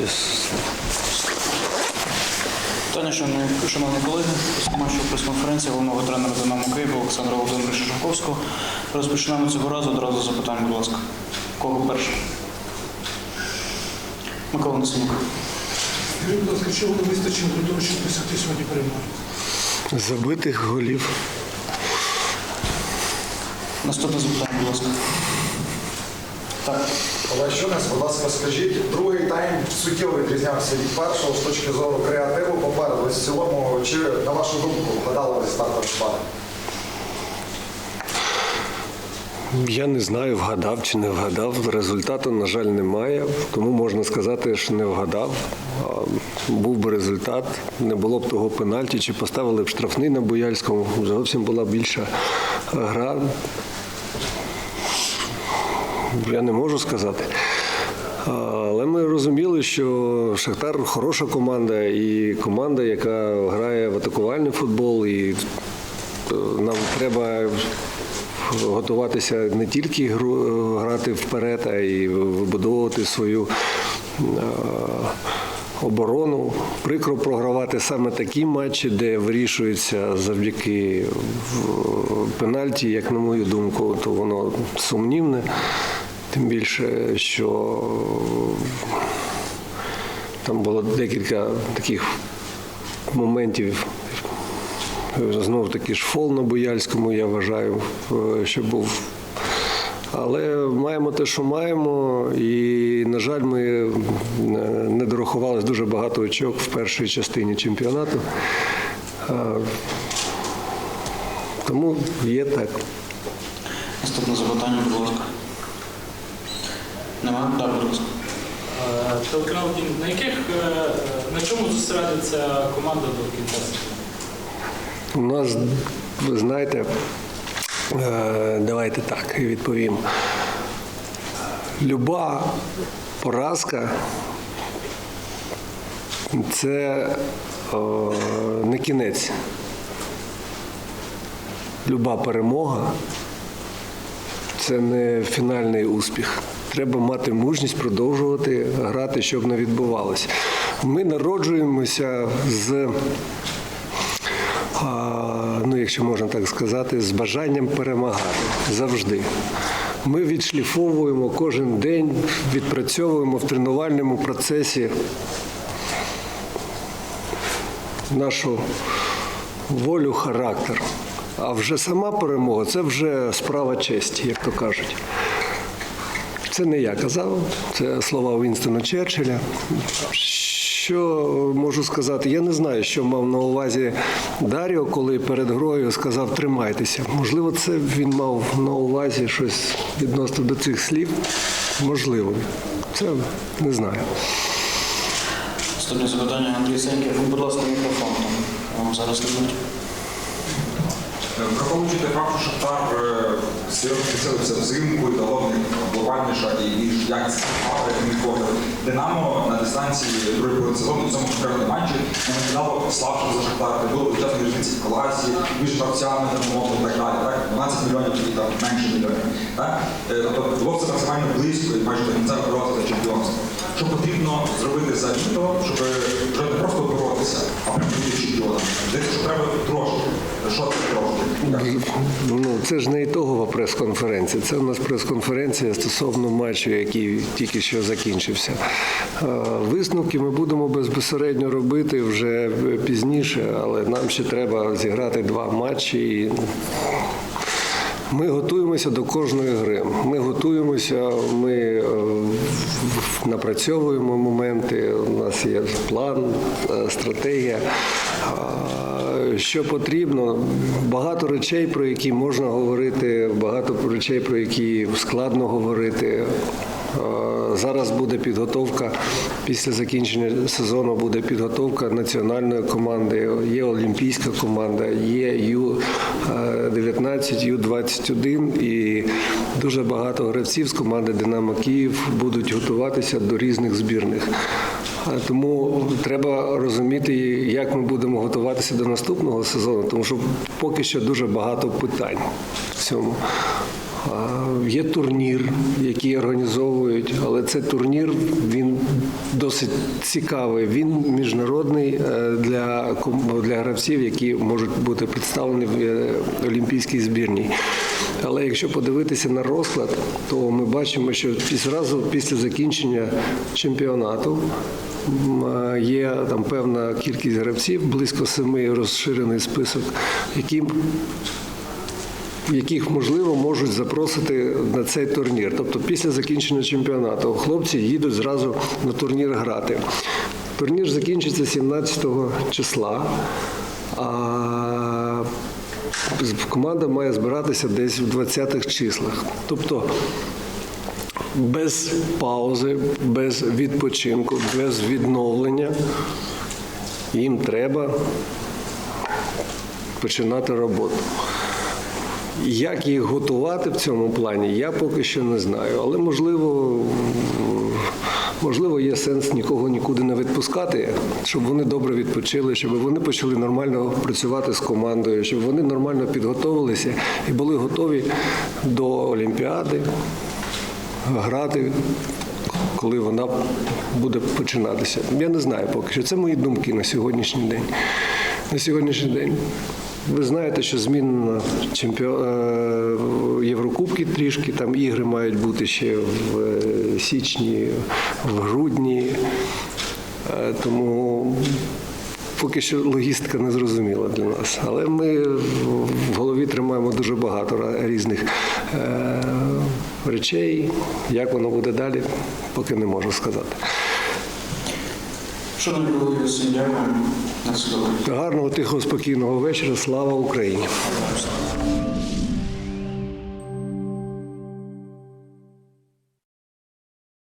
без Вітання, шановні колеги, розпочав прес-конференція головного тренера «Динамо Києва» Олександра Володимировича Шаховського. Розпочинаємо цього разу одразу запитання, будь ласка. Кого перше? Микола Несенюк. Скажіть, будь ласка, чого не вистачило для того, щоб досягти сьогодні перемоги? Забитих голів. Наступне запитання, будь ласка. Так, Олег Щонець, будь ласка, скажіть, другий тайм суттєво відрізнявся від першого з точки зору креативу попереду. В цілому, чи на вашу думку вгадали зі стартовий пари? Я не знаю, вгадав чи не вгадав. Результату, на жаль, немає. Тому можна сказати, що не вгадав. Був би результат, не було б того пенальті, чи поставили б штрафний на Бояльському. Зовсім була більша гра. Я не можу сказати. Але ми розуміли, що Шахтар хороша команда і команда, яка грає в атакувальний футбол, і е, нам треба готуватися не тільки грати вперед, а й вибудовувати свою е, оборону. Прикро програвати саме такі матчі, де вирішується завдяки пенальті, як на мою думку, то воно сумнівне. Тим більше, що там було декілька таких моментів. Знову таки ж фол на Бояльському, я вважаю, е, що був. Але маємо те, що маємо, і, на жаль, ми е, не дорахували дуже багато очок в першій частині чемпіонату. Е, Тому є так. наступне запитання, будь ласка. Нема? Так, будь ласка. Е, Телеканал на яких на чому зосередиться команда до кінця? У нас, ви знаєте, давайте так відповім. Люба поразка це е, не кінець. Люба перемога це не фінальний успіх. Треба мати мужність продовжувати грати, щоб не відбувалося. Ми народжуємося з ну, якщо можна так сказати, з бажанням перемагати завжди. Ми відшліфовуємо кожен день, відпрацьовуємо в тренувальному процесі нашу волю, характер. А вже сама перемога це вже справа честі, як то кажуть. Це не я казав, це слова Вінстона Черчилля. Що можу сказати? Я не знаю, що мав на увазі Даріо, коли перед грою сказав тримайтеся. Можливо, це він мав на увазі щось відносно до цих слів. Можливо. Це не знаю. Наступне запитання Андрій Сеньків. Будь ласка, мікрофон. Вам зараз дадуть. Враховуючи те факт, що Шахтар е, серйозно взимку і дало глобальніша і більш якісна погляд. Динамо на дистанції другої половини сезону в цьому конкретному матчі не виглядало слабше за Шахтар. Було величезної різниці в класі, між гравцями умовно і так далі. Так? 12 мільйонів і там менше мільйонів. Так? Е, Тобто було все максимально близько і майже до кінця боротися за чемпіонство. Що потрібно зробити за літо, щоб вже не просто боротися, а прям бути. Здається, що треба трошки. Що це трошки? Ну, це ж не ітогова прес-конференція. Це у нас прес-конференція стосовно матчу, який тільки що закінчився. Висновки ми будемо безпосередньо робити вже пізніше, але нам ще треба зіграти два матчі. І ми готуємося до кожної гри. Ми готуємося, ми е, напрацьовуємо моменти. У нас є план, е, стратегія. Що потрібно? Багато речей, про які можна говорити, багато речей, про які складно говорити. Е, Зараз буде підготовка після закінчення сезону. Буде підготовка національної команди. Є олімпійська команда, є Ю-19, Ю-21 і дуже багато гравців з команди Динамо Київ будуть готуватися до різних збірних. Тому треба розуміти, як ми будемо готуватися до наступного сезону, тому що поки що дуже багато питань в цьому. Є турнір, який організовують, але цей турнір він досить цікавий. Він міжнародний е, для, ком- для гравців, які можуть бути представлені в е, олімпійській збірній. Але якщо подивитися на розклад, то ми бачимо, що зразу після закінчення чемпіонату е, є там певна кількість гравців, близько семи розширений список, які яких можливо можуть запросити на цей турнір. Тобто після закінчення чемпіонату хлопці їдуть зразу на турнір грати. Турнір закінчиться 17 числа. А команда має збиратися десь в 20-х числах. Тобто без паузи, без відпочинку, без відновлення їм треба починати роботу. Як їх готувати в цьому плані, я поки що не знаю. Але можливо, можливо, є сенс нікого нікуди не відпускати, щоб вони добре відпочили, щоб вони почали нормально працювати з командою, щоб вони нормально підготовилися і були готові до Олімпіади грати. Коли вона буде починатися. Я не знаю поки що. Це мої думки на сьогоднішній день. На сьогоднішній день. Ви знаєте, що змінено чемпіо... е, Єврокубки трішки, там ігри мають бути ще в е, січні, в грудні. Е, Тому поки що логістика не зрозуміла для нас. Але ми в голові тримаємо дуже багато різних речей. Як воно буде далі, поки не можу сказати. Шановні всім. На. Гарного, тихого, спокійного вечора. Слава Україні!